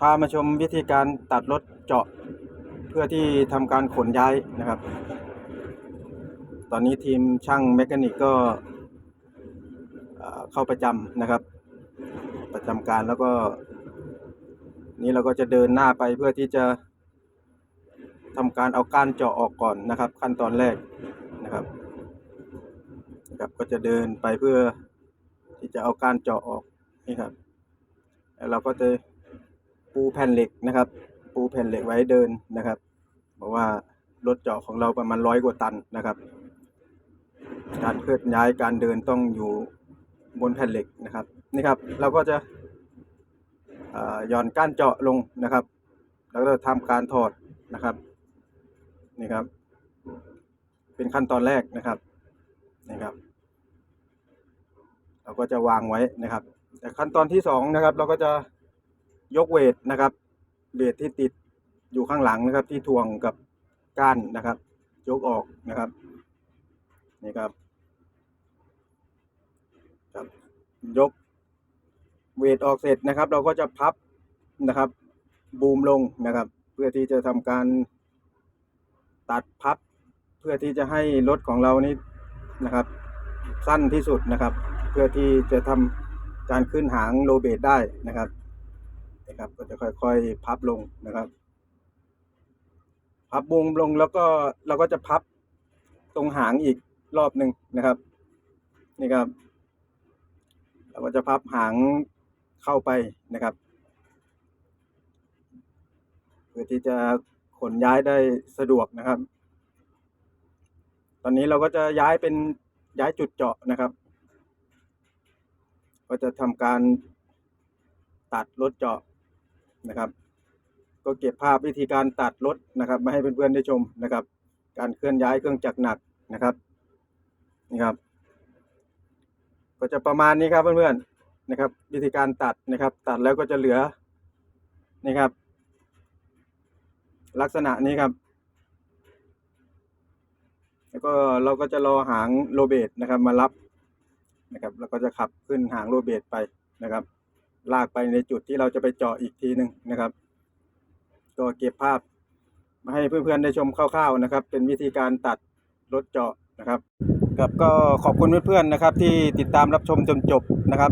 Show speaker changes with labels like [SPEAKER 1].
[SPEAKER 1] พามาชมวิธีการตัดรถเจาะเพื่อที่ทำการขนย้ายนะครับ ตอนนี้ทีมช่างแมคานิกก็เข้าประจำนะครับ ประจำการแล้วก็ นี้เราก็จะเดินหน้าไปเพื่อที่จะทำการเอาก้านเจาะออกก่อนนะครับ ขั้นตอนแรกนะครับนะครับ ก็จะเดินไปเพื่อที่จะเอาก้านเจาะออกนี่ครับแล้วเราก็จะ แผ่นเหล็กนะครับ ปูแผ่นเหล็กไว้เดินนะครับเพราะว่ารถเจาะของเราประมาณร้อยกว่าตันนะครับ การเคลื่อนย้ายการเดินต้องอยู่บนแผ่นเหล็กนะครับนี่ครับ เราก็จะหย่อนก้านเจาะลงนะครับ แล้วก็ทำการถอดนะครับนี่ครับ เป็นขั้นตอนแรกนะครับนี่ครับ เราก็จะวางไว้นะครับ แต่ขั้นตอนที่สองนะครับ เราก็จะ ยกเวทนะครับเวทที่ติดอยู่ข้างหลังนะครับ ที่ถ่วงกับก้านนะครับ ยกออกนะครับนี่ครับครับยกเวทออกเสร็จนะครับ เราก็จะพับนะครับ บูมลงนะครับ เพื่อที่จะทำการตัดพับ เพื่อที่จะให้รถของเรานี้นะครับ สั้นที่สุดนะครับ เพื่อที่จะทำการขึ้นหางโลเบตได้นะครับ นะครับ ก็จะค่อยๆ พับลงนะครับ พับบูมลงแล้วก็เราก็จะพับตรงหางอีกรอบหนึ่งนะครับ นี่ครับ เราก็จะพับหางเข้าไปนะครับเพื่อที่จะขนย้ายได้สะดวกนะครับ ตอนนี้เราก็จะย้ายเป็นย้ายจุดเจาะนะครับ ก็จะทำการตัดรถเจาะ นะครับ ก็เก็บภาพวิธีการตัดรถนะครับ มาให้เพื่อนๆได้ชมนะครับ การเคลื่อนย้ายเครื่องจักรหนักนะครับนี่ครับ ก็จะประมาณนี้ครับเพื่อนๆนะครับ วิธีการตัดนะครับ ตัดแล้วก็จะเหลือนี่ครับ ลักษณะนี้ครับ แล้วก็เราก็จะรอหางโรเบตนะครับ มารับนะครับ แล้วก็จะขับขึ้นหางโรเบตไปนะครับ ลากไปในจุดที่เราจะไปเจาะอีกทีหนึ่งนะครับ ก็เก็บภาพมาให้เพื่อนๆได้ชมคร่าวๆนะครับ เป็นวิธีการตัดรถเจาะนะครับกับก็ขอบคุณเพื่อนๆนะครับ ที่ติดตามรับชมจนจบนะครับ